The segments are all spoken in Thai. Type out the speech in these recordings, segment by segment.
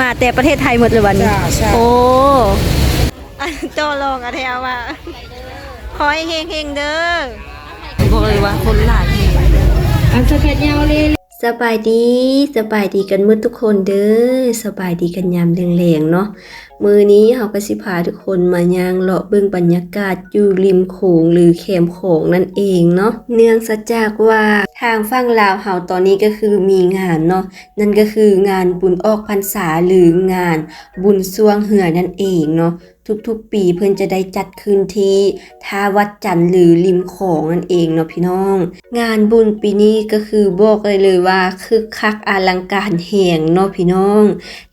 มาแต่ประเทศไทยหมดเลยวันนี้จ้าใช่โอ้อันโจลองอะแทวว่าขอให้เฮงเฮงๆเด้อบอกเลยว่าคนหลายเฮงอันสกัดยาวเลยสบายดีสบายดีกันหมืดทุกคนเด้อสบายดีกันยามแรงๆเนาะ มือนี้เฮาก็สิพาทุกคนมาย่างเลาะเบิ่งบรรยากาศอยู่ริมโขงหรือแคมโขงนั่นเองเนาะเนื่องซะจากว่าทางฝั่งลาวเฮาตอนนี้ก็คือมีงานเนาะนั่นก็คืองานบุญออกพรรษาหรืองานบุญสวงเหือนั่นเองเนาะทุกๆปีเพิ่นจะได้จัดขึ้นที่ท่าวัดจันทร์หรือริมโขงนั่นเองเนาะพี่น้อง งานบุญปีนี้ก็คือบอกเลยเลยว่าคึกคักอลังการแห่งเนาะพี่น้อง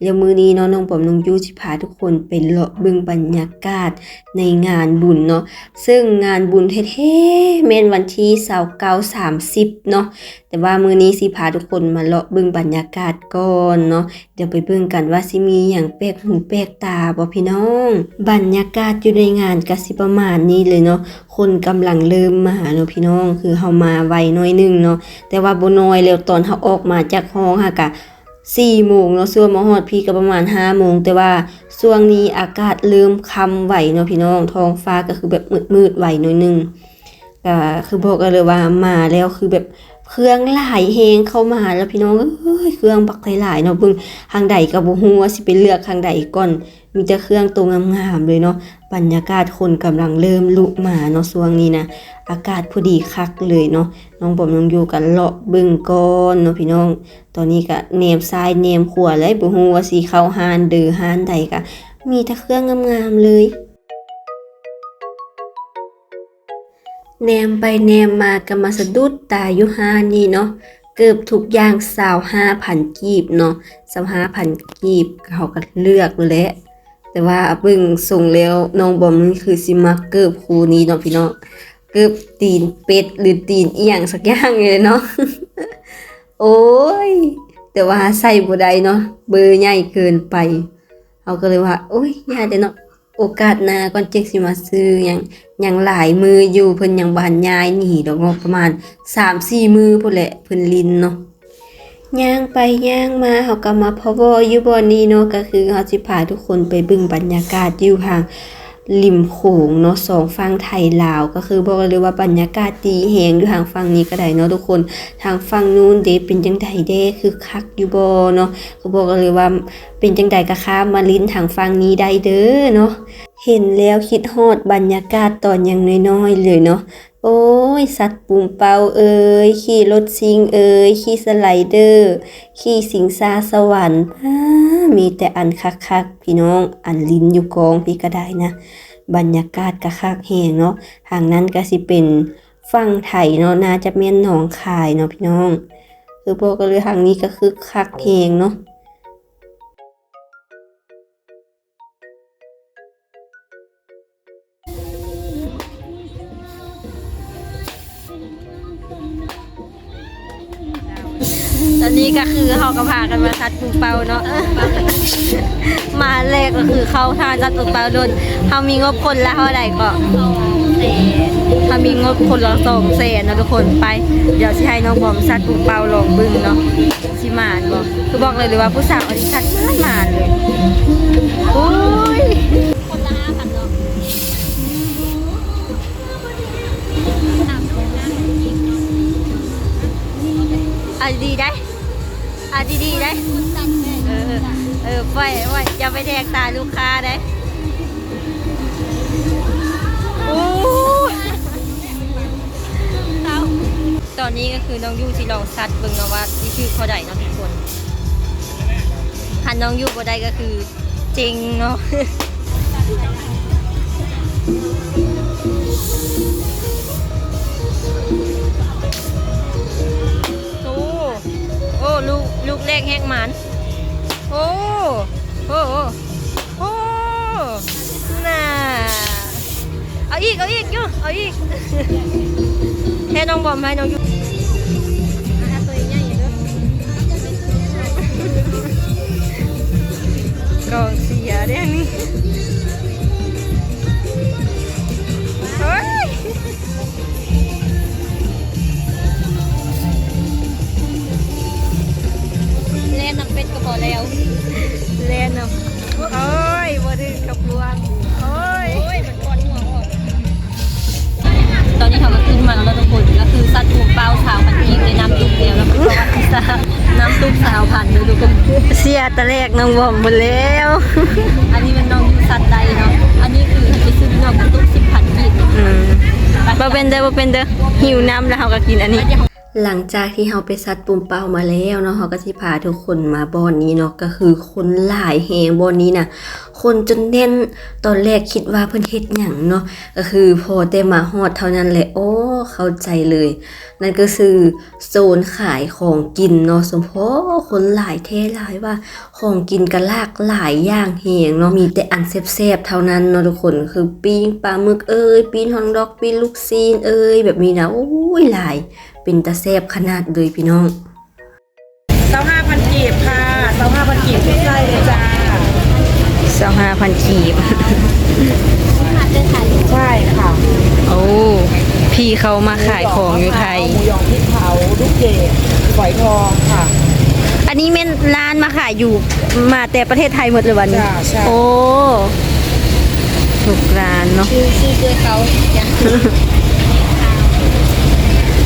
แล้วมือนี้เนาะน้องปอมน้องยูสิพาทุกคนไปเลาะเบิ่งบรรยากาศในงานบุญเนาะซึ่งงานบุญแท้ๆแม่นวันที่29 30เนาะแต่ว่ามือนี้สิพาทุกคนมาเลาะเบิ่งบรรยากาศก่อนเนาะเดี๋ยวไปเบิ่งกันว่าสิมีอย่างแปลกหูแปลกตาบ่พี่น้อง บรรยากาศอยู่ในงานกสิประมาณนี้เลยเนาะคนกำลังเริ่มมาเนาะพี่น้องคือเฮามาไวหน้อยหนึงเนาะแต่ว่าบ่น้อยแล้วตอนเฮาออกมาจากห้องค่ะกะ 4โมงเนาะส่วนมอหอดพี่ก็ประมาณ5โมงแต่ว่าช่วงนี้อากาศเริ่มค่ำไหวเนาะพี่น้องท้องฟ้าก็คือแบบมืดๆไหวหน่อยหนึงก็คือบอกกันเลยว่ามาแล้วคือแบบ เครื่องหลายแฮงเข้ามาแล้วพี่น้องเอ้ยเครื่องบักหลายๆเนาะเบิ่งทางใดก็บ่ฮู้ว่าสิไปเลือกทางใดก่อนมีแต่เครื่องตัวงามๆเลยเนาะบรรยากาศคนกำลังเริ่มลุกมาเนาะช่วงนี้นะอากาศพอดีคักเลยเนาะน้องผมน้องอยู่กันเลาะเบึงก่อนเนาะพี่น้อง ตอนนี้ก็เนมซ้ายเนมขวาเลยบ่ฮู้ว่าสิเข้าหานเดือหานใดก็มีแต่เครื่องงามๆเลย แนมไปแนมมาก็มาสะดุดตาอยู่ห้านี่เนาะเกือบทุกอย่างสาวห้าพันกีบเนาะสาวห้าพันกีบเขาก็เลือกเลยแหละแต่ว่าเบิ่งส่งแล้วน้องบอมนี่คือสิมักเกิบคูนี้เนาะพี่เน้องเกิบตีนเป็ดหรือตีนเอียงสักอย่างเลยเนาะโอ้ยแต่ว่าใส่บ่ได้เนาะเบอร์ใหญ่เกินไปเขาก็เลยว่าโอ้ยย่าเด้เนาะ โอกาสหน้าก่อนเจ๊กสิมาซื้อยังหยังหลายมืออยู่เพิ่นยังบานยายหนีดอกงบประมาณ3-4มือพุ่นแหละเพิ่นลินเนาะย่างไปย่างมาเขาก็มาพะวออยู่บอนนี้เนาะก็คือเขาสิพาทุกคนไปบึงบรรยากาศอยู่ห่าง ริมโขงเนาะสองฝั่งไทยลาว ก็คือบอกเลยว่าบรรยากาศดีแหงอยู่ทางฝั่งนี้ก็ได้เนาะทุกคนทางฝั่งนู้นเดเป็นจังไดเด้คือคักอยู่บ่เนาะก็บอกเลยว่าเป็นจังไดก็ข้ามมาลิ้นทางฝั่งนี้ได้เด้อเนาะ เห็นแล้วคิดฮอดบรรยากาศตอนยังน้อยๆเลยเนาะ โอ้ย สัตว์ปุ่มเป่าเอ่ยขี่รถซิงเอ่ยขี่สไลเดอร์ ขี่สิงซาสวรรค์มีแต่อันคักๆพี่น้อง อันลิ้นอยู่กองพี่ก็ได้นะ บรรยากาศก็คักแหงเนาะทางนั้นก็สิเป็นฝั่งไทยเนาะ น่าจะเมียนหนองคายเนาะพี่น้อง คือพวกก็เลยทางนี้ก็คือคักแหงเนาะ ก็พากันมาซัดปุงเปาเนาะ มาแรกก็คือเข้าทางซัดปุงเปาโดนเขามีงบคนละเท่าไหร่ก็เขามีงบคนละสองแสนนะทุกคนไป เดี๋ยวสิให้น้องบอมซัดปุงเปาลองบึ้งเนาะสิมานบอกคือบอกเลยเลยว่าผู้สาวอันนี้ซัดมามานเลยโอ้ยคนละห้าพันเนาะอะดีได้ อะดีๆได้ เออ เออปล่อยปล่อยอย่าไปแทกตาลูกค้าได้โอ้ตอนนี้ก็คือน้องยูที่ลองซัดเบิ่งเนาะว่าที่ชื่อเขาได้เนาะทุกคนหันน้องยูก็ได้ก็คือจริงเนาะ ลูกลูกแรกแหกหมันโอ้โอ้โอ้โอ้น่าเอาอีก เอาอีกยูเอาอีกให้น้องบอมให้น้องยู ตะแรกน้องบอมหมดแล้ว อันนี้มันน้องสัตว์ใดเนาะ อันนี้คือไปซื้อน้องตุ๊กสิบพันกีบอืมบ่เป็นเด้อบ่เป็นเด้อหิวน้ำแล้วเฮาก็กินอันนี้หลังจากที่เฮาไปซัดปุ่มเป้ามาแล้วเนาะเฮาก็สิพาทุกคนมาบ่อนนี้เนาะก็คือคนหลายแฮงบ่อนนี้น่ะ คนจนแน่นตอนแรกคิดว่าเพิ่นเฮ็ดหยังเนาะก็คือพอได้มาฮอดเท่านั้นแหละโอ้เข้าใจเลย นั่นก็คือโซนขายของกินเนาะสมพอคนหลายแท้หลายว่าของกินก็หลากหลายอย่างแฮงเนาะมีแต่อันแซ่บๆเท่านั้นเนาะทุกคนคือปิ้งปลาหมึกเอ้ยปิ้งฮอทดอกปิ้งลูกซีนเอ้ยแบบนี้นะโอ้ยหลาย เป็นตาแซ่บขนาดเลยพี่น้องเสาห้าพันกีบค่ะเสาห้าพันกีบทุกไส้เลยจ้า เสาห้าพันกีบใช่ค่ะโอ้พี่เขามาขายของอยู่ไทยหมูยองพริกเผาลูกเกดฝอยทองค่ะ อันนี้เม่นร้านมาขายอยู่มาแต่ประเทศไทยหมดเลยวันนี้ จ้ะใช่ โอ้ทุกร้านเนาะชื่อชื่อด้วยเขาอย่าง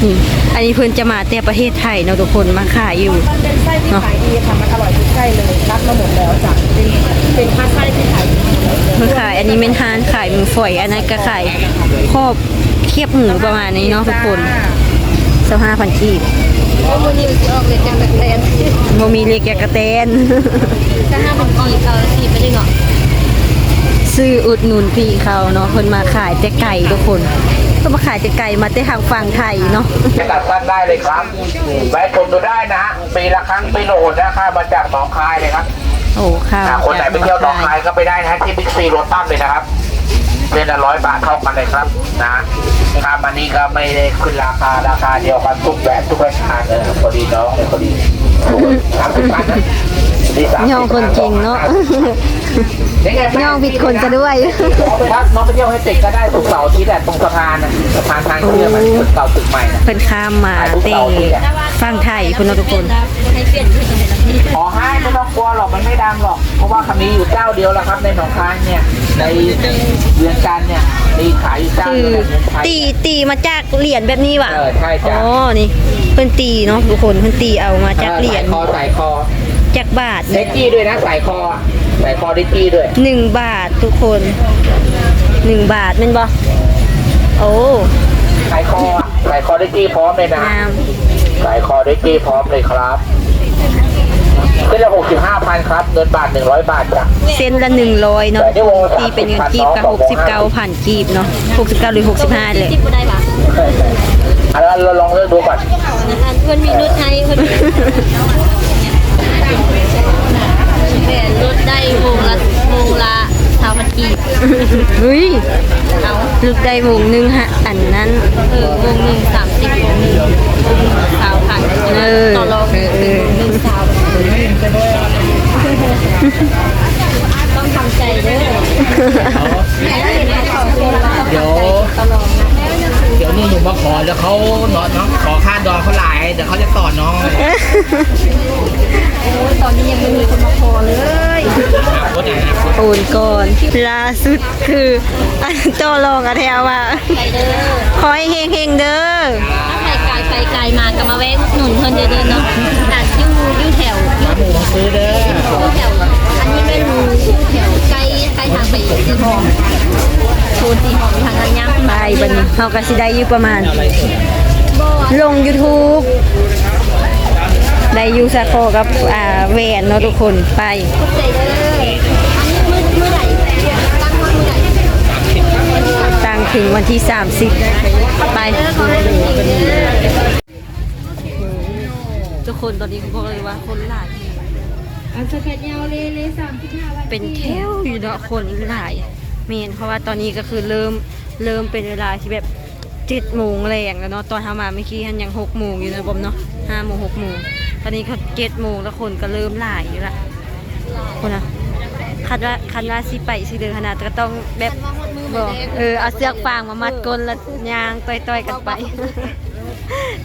นี่อันนี้เพิ่นจะมาแต่ประเทศไทยเนาะทุกคนมาขายอยู่มันเป็นไส้ที่ขายดีค่ะมันอร่อยทุกไส้เลยนัดมาหมดแล้วจ้ะเป็นเป็นผ้าไส้ที่ขายดีหมดเลยเพิ่นขายอันนี้เม่นทานขายหมูฝอยอันนั้นก็ขายครอบเคียบหมูประมาณนี้เนาะทุกคนจ้าเสาห้าพันกีบแล้ววันนี้มันจะออกเลยจังแบบแลนบ่มีเล็กยากระเตนถ้าห้าพันกีบเอากีบไปได้เนาะซื้ออุดหนุนพี่เขาเนาะเพิ่นมาขายแต่ไก่ทุกคน เพิ่นมาขายแต่ไก่มาแต่ทางฝั่งไทยเนาะตัดสั้นได้เลยครับแวะชมดูได้นะฮะปีละครั้งปีละหนนะครับมาจากหนองคายเลยครับโอ้ข้าวอ่าคนไหนไปเที่ยวหนองคายก็ไปได้นะฮะที่บิ๊กซีโรตัสเลยนะครับเป็นละร้อยบาทเท่ากันเลยครับนะครับอันนี้ก็ไม่ได้ขึ้นราคาราคาเดียวกันทุกแบบทุกรายการเลยพอดีน้องเลยพอดีสามสิบบาทนะนี่30ย่องคนเก่งเนาะ ยังไงแม่ย่องผิดคนซะด้วยครับน้องไปเที่ยวให้ติดก็ได้สุกร์เสาร์อาที่แต่ตรงสะพานน่ะสะพานทางเชื่อมมันตึกเก่าตึกใหม่น่ะเพิ่นข้ามมาเตฝั่งไทยคุณเนาะทุกคนให้เปลี่ยนเป็นอะไรนะพี่ขอให้ไม่ต้องกลัวหรอกมันไม่ดังหรอก เพราะว่าคำนี้อยู่เจ้าเดียวแล้วครับในหนองคายเนี่ย ในเวียงจันทน์เนี่ยมีขายอยู่เจ้าคืเดีอยวในเมืองไทยตีตีมาจากเหรียญแบบนี้ว่ะเออใช่จ้ะอ๋อนี่เพิ่นตีเนาะทุกคนเพิ่นตีเอามาจากเหรียญคอใส่คอจากบาทเซ็กจี้ด้วยนะใส่คอ ใส่คอดิจี้ด้วยหนึ่งบาททุกคนหนึ่งบาทแม่นบ่โอ้ใส่คอใส่คอดิจี้พร้อมเลยนะงามใส่คอดิจี้พร้อมเลยครับขึ้นละหกสิบห้าพันครับเงินบาทหนึ่งร้อยบาทจ้ะ เส้นละ100เนาะตีเป็นเงินกีบก็69พันกีบเนาะ69หรือ65เลยสิบก็ได้ปะอันนั้นเราลองเลือกดูก่อน อันเพื่อนมีนุชให้เพื่อน แผนนุชได้วงละวงละสามพันกีบเฮ้ยเอาลูกได้วงหนึงฮะอันนั้น เออวงหนึ่งสามสิบวงหนึ่งวงหนึ่งสาวพันเออต่อรองเออเออ วงหนึ่งสาว ขอแล้วเขาเนาะน้องขอค่าดองเขาหลายเดี๋ยวเขาจะต่อน้องเลยโอ้ยตอนนี้ยังไม่มีคนมาพอเลยอะคนไหนอะโอนก่อนล่าสุดคืออันโตลองอะแทวว่าไปเด้อขอให้เฮงๆเด้อถ้าใครไกลไปไกลมาก็มาแวะอุดหนุนเพิ่นเด้อๆเนาะแต่อยู่อยู่แถวอยู่หมูซื้อเด้ออยู่แถวอันนี้ไม่รู้อยู่แถวใกล้ บัดนี้เฮาก็สิได้อยู่ประมาณ ลง YouTube ได้อยู่ซะโคกับอ่าแหวนเนาะทุกคนไป ใจเด้ออันนี้มือมือไหร่ตั้งมือไหร่ตั้งถึงวันที่ 30 ไป ขอให้เป็นจริงเด้อ ทุกคนตอนนี้เขาบอกเลยว่าคนหลาย อันสแกนยาวเลยเลย35บาทเป็นแถวอยู่เนาะคนหลายเมนเพราะว่าตอนนี้ก็คือเริ่ม เริ่มเป็นเวลาที่แบบเจ็ดโมงแรงแล้วเนาะตอนทามาเมื่อกี้ทันยังหกโมงอยู่นะบอมเนาะห้าโมงหกโมงตอนนี้เขาเจ็ดโมงแล้วคนก็เริ่มหลายอยู่ละคนอะคันว่าคันว่าสิไปสิเดินขนาดก็ต้องแบบบอกเออเอาเสื้อฟางมามัดก้นแล้วยางต่อยๆกันไป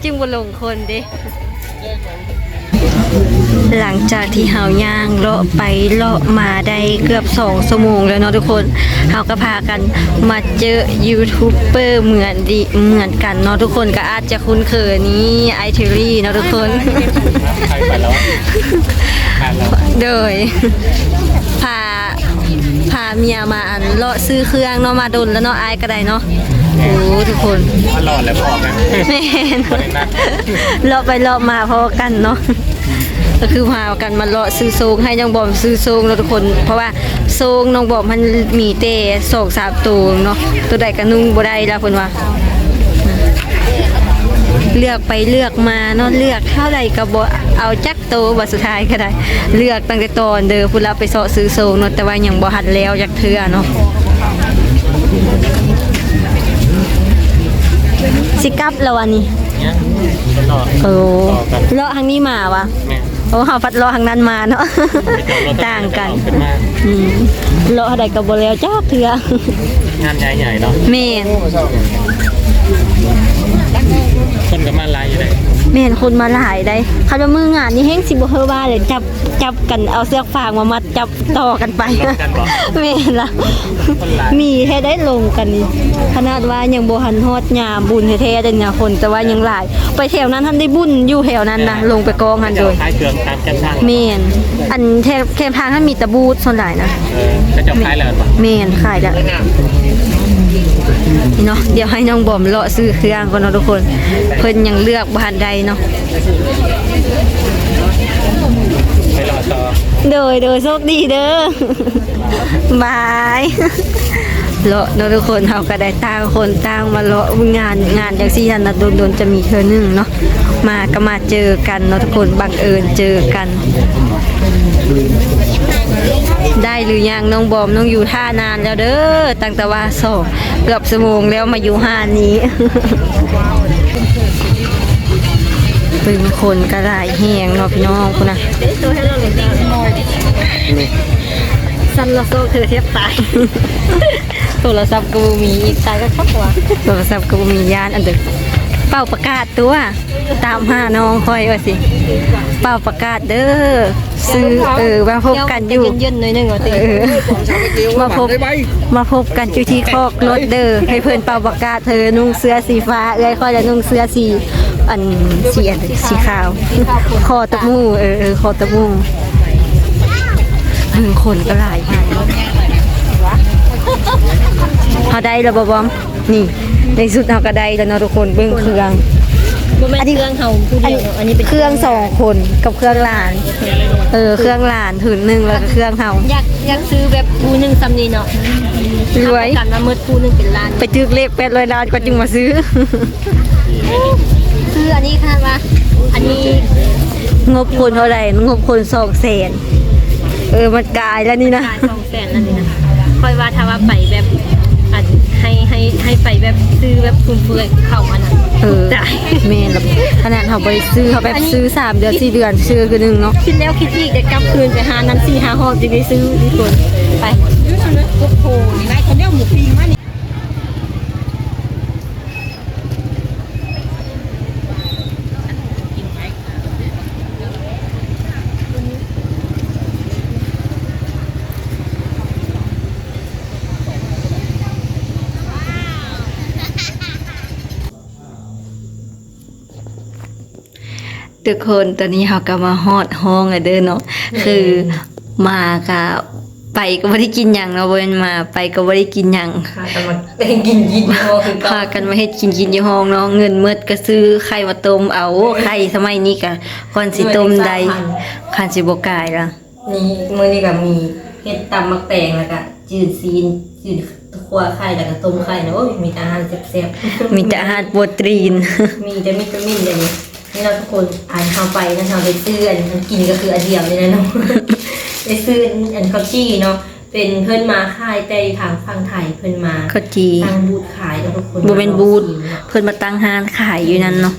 จึงบ่ลงคนเด้ หลังจากที่เฮาย่างเลาะไปเลาะมาได้เกือบ2ชั่วโมงแล้วเนาะทุกคนเฮาก็พากันมาเจอยูทูบเบอร์เหมือนดีเหมือนกันเนาะทุกคนก็อาจจะคุ้นเคยนี้ไอเทอรี่เนาะทุกคนใครไปแล้วผ่านแล้วโดยพาพาเมียมาอันเลาะซื้อเครื่องเนาะมาดนแล้วเนาะอายก็ได้เนาะโอ้ทุกคนตลอดเลยพอนะแม่นเลาะไปเลาะมาพอกันเนาะ ก็คือพากันมาเลาะซื้อโซงให้น้องบอมซื้อโซงเนาะทุกคน เพราะว่าโซงน้องบอมมันมีแต่สองสามตัวเนาะตัวใดก็นุ่งบ่ได้ละเพิ่นว่าเลือกไปเลือกมาเนาะเลือกเท่าไหร่ก็บ่เอาจักโตวบัดสุดท้ายก็ได้ เลือกตั้งแต่ตอนเด้อพุ่นเราไปเสาะซื้อโซงเนาะแต่ว่ายังบ่หัดแล้วจักเทื่อเนาะสิกลับแล้วอันนี้เนี่ยตลอดโอ้ต่อกันเลาะทางนี้มาวะแม่ โอ้เฮาพัดเลาะทางนั้นมาเนาะไปจอดรถต่างกันขึ้นมาอืมเลาะเท่าใดก็บ่แล้วจักเทื่องานใหญ่ๆเนาะแม่นคนก็มาไล่อยู่เลย แม่นคนมาหลายได้คันว่ามืองานนี่แฮงสิบ่เฮอว่าเลยจับจับกันเอาเสือกฟางมามัดจับต่อกันไปลงกันบ่ แม่นล่ะคนหลายมีแท้ได้ลงกันนี่ขนาดว่ายังบ่หันฮอดยามบุญแท้ๆเด้เนี่ยคนแต่ว่ายังหลาย ไปแถวนั้นท่านได้บุญอยู่แถวนั้นนะลงไปกองหันโดยท้ายเครื่องตามกันทางแม่นอันแถวแคมทางท่านมีแตะบูดส่วนหลายนะเออก็จะท้ายแล้วบ่แม่นขายละนี่ เนาะเดี๋ยวให้น้องบอมเลาะซื้อเครื่องก่อนเนาะทุกคน เพิ่นยังเลือกบ่ทันใดเนาะไปรอต่อโดยโดยโชคดีเด้อบายเลาะเนาะทุกคนเฮาก็ได้ต่างคนต่างมาเลาะงานงานจังซี่นั่นนะโดนๆจะมีเทื่อนึงเนาะมาก็มาเจอกันเนาะทุกคนบังเอิญเจอกัน ได้หรือยังน้องบอมน้องอยู่ท่านานแล้วเด้อตั้งแต่ว่าสองเกือบชั่วโมงแล้วมาอยู่ห้านนี้เป็นคนกระไรแหงเนาะพี่น้องคุณนะสันละโซเธอเทียบตายโทรศัพท์กูมีอีกตายก็ครับวะโทรศัพท์กูมียานอันเดึก เป่าประกาศตัว ตามหาน้องคอยว่าสิ เป่าประกาศเด้อซื้อเออมาพบกันอยู่เย็นๆหน่อยหนึงว่าติเออมาพบมาพบกันอยู่ที่คอกรถเด้อให้เพื่อนเป่าประกาศเธอนุ่งเสื้อสีฟ้าเอ้ยค่อยจะนุ่งเสื้อสีอันสีอันสีขาวคอตะมูเออเออคอตะมูหนึ่งคนก็หลายเขาได้แล้วบอบอม นี่ในสุดเขาก็ได้แล้วเนาะทุกคนเบื้องเครื่อง บ่แม่นเครื่องเฮาผู้เดียวเนาะอันนี้เป็นเครื่องสองคนกับเครื่องหลาน เออเครื่องหลานถือหนึ่งแล้วก็เครื่องเฮา อยากอยากซื้อแบบผู้หนึงซำนี้เนาะรวยกันมามืดผู้หนึงเป็นล้านไปจึกเลขแปดร้อยล้านก็จึงมาซื้อคืออันนี้ค่ะว่าอันนี้งบคนเท่าไหร่งบคนสองแสนเออมันกลายแล้วนี่นะ ขาย200,000นั่นนี่นะค่อยว่าถ้าว่าไปแบบอัน ให้ให้ให้ไปแบบซื้อแบบฟุ่มเฟือยเข้ามาน่ะเออจ่ายแม่นแล้วขนาดเขาไปซื้อเขาแบบซื้อสามเดือนสี่เดือนซื้อคือหนึ่งเนาะคิดแล้วคิดอีกแต่กลับคืนไปหานั้นสี่หาหอบจะไปซื้อทุกคนไป โอ้โหนี่นายคนเนี้ยหมูปีมานี่ ทุกคนตอนนี้เขาก็มาฮอดห้องอะเด้อเนาะคือมากับไปก็ไม่ได้กินหยังเนาะเว้นมาไปก็ไม่ได้กินหยังพากันมาเต้นกินกินโอ้คือพากันมาเฮ็ดกินกินอยู่ห้องเนาะเงินเมื่อก็ซื้อไข่มาต้มเอาไข่สมัยนี้ก็ก่อนสิต้มใดคันสิบ่กลายละนี่มื้อนี้ก็มีเฮ็ดตำมักแตงแล้วก็จืดซีนจืดคั่วไข่แล้วก็ต้มไข่นะโอ้ยมีแต่อาหารแซ่บๆมีแต่อาหารโปรตีนมีแต่วิตามินอย่างนี้ นี่เราทุกคนอ่านเข้าไปนะเราไปซื้ออันมันกินก็คืออันเดียวเลยนะเนาะไปซื้ออันข้าวจี้เนาะเป็นเพื่อนมาค่ายแต่ทางฝั่งไทยเพื่อนมาข้าวจีตั้งบูธขายแล้วทุกคนบ่เป็นบูธมาลองชิมเนาะเพิ่นมาตั้งห้านขายอยู่นั่นเนาะ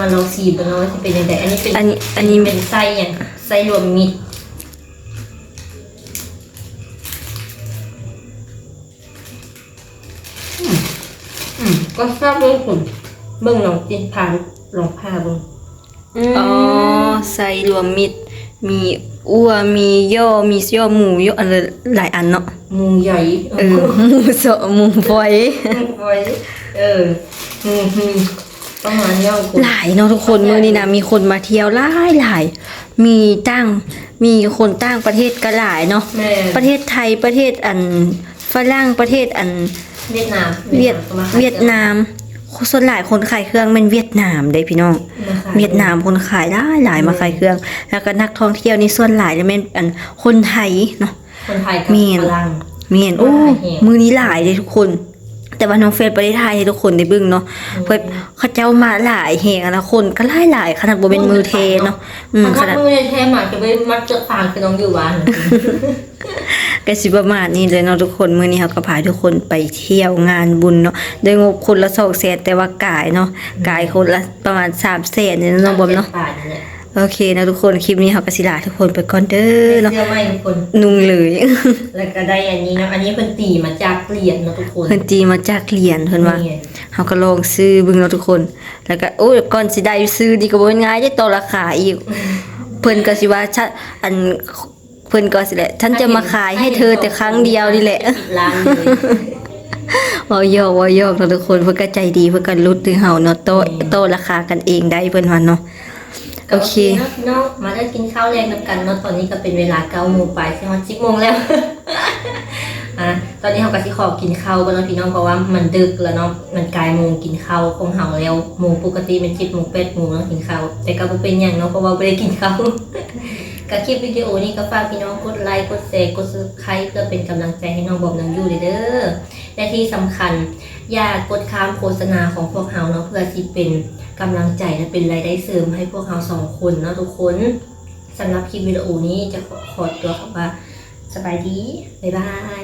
มาลองซีมกันเนาะว่าจะเป็นยังไงอันนี้เป็นอันนี้อันนี้เป็นไส้อย่างไส้รวมมิตรอืมอืมก็ทราบเลยคุณเบิ่งลองจินพานลองผ้าเบิ่ง อ๋อใส่รวมมิตรมีอ้วมีย่อมีย่อหมูย่ออะไรหลายอันเนาะหมูใหญ่เออหมูสดหมูฝอยไว้เอออืมอืมประมาณนี้คุณหลายเนาะทุกคนมื้อนี้นะมีคนมาเที่ยวหลายหลายมีตั้งมีคนตั้งประเทศก็หลายเนาะแม่ประเทศไทยประเทศอันฝรั่งประเทศอันเวียดนามเวียดก็มาขเวียดนาม ส่วนหลายคนขายเครื่องเป็นเวียดนามเด้พี่น้องมาขเวียดนามคนขายได้หลายมาขายเครื่อง แล้วก็นักท่องเที่ยวนี่ส่วนหลายจะเป็นอันคนไทยเนาะคนไทยกับมีฝรั่งเมียนโอ้หลายแห่งมือนี้หลายเลยทุกคน แต่ว่าน้องเฟซไปได้ทายให้ทุกคนได้เบึ้งเนาะเพิ่นเขาเจ้ามาหลายแห่งอะนะคนก็หลายหลายขนาดบ่เป็นมือเทเนาะอืมมันขก็นาดมือแท้หมาจะไปมัดเจือกฟางคือน้องอยู่บ้าน ก็สิประมาณนี้เลยเนาะทุกคนมื้อนี้เขาก็พาทุกคนไปเที่ยวงานบุญเนาะโดยงบคนละ2แสนแต่ว่ากายเนาะกายคนละประมาณ3แสนเนี่ยเนาะน้องบอมเนาะป่านนี่แหละโอเคนะทุกคนคลิปนี้เขาก็สิลาทุกคนไปก่อนเด้อเนาะเสื้อไหมทุกคนนุ่งเลย แล้วก็ได้อันนี้เนาะอันนี้เป็นตีมาจากเหรียญเนาะทุกคนเพิ่นจีมาจากเหรียญเพิ่นว่านี่ไงเขาก็ลองซื้อเบึงเนาะทุกคน แล้วก็โอ้ยก่อนสิได้ซื้อนี่ก็บ่ง่ายได้ต่อราคาอีกเพิ่นก็สิว่าฉันอัน เพิ่นก็สิแหละฉันจะมาขายให้เธอแต่ครั้งเดียวนี่แหละปิดร้านเลยว่ายอกว่ายอกเนาะทุกคนเพิ่นก็ใจดีเพิ่นก็ลดถึงเฮาเนาะโตะโตะราคากันเองได้เพิ่นว่าเนาะโอเคเนาะเนาะมาได้กินข้าวแรงนำกันเนาะตอนนี้ก็เป็นเวลาเก้าโมงไปใช่ไหมสิบโมงแล้วอะตอนนี้เราก็สิขอกินข้าวกันเนาะพี่น้องเพราะว่ามันดึกแล้วเนาะมันกลายโมงกินข้าวของเฮาแล้วโมงปกติเป็นเจ็ดโมงแปดโมงเนาะกินข้าวแต่ก็บ่เป็นอย่างเนาะเพราะว่าไม่ได้กินข้าว กับคลิปวิดีโอนี้ก็ฝากพี่น้องกดไลค์กดแชร์กดซับสไครต์เพื่อเป็นกำลังใจให้น้องบอมน้องยูเด้อและที่สำคัญ อย่ากดข้ามโฆษณาของพวกเฮาเนาะเพื่อที่เป็นกำลังใจและเป็นรายได้เสริมให้พวกเฮาสองคนเนาะทุกคนสำหรับคลิปวิดีโอนี้จะขอขอตัวคำว่าสบายดี บ๊ายบาย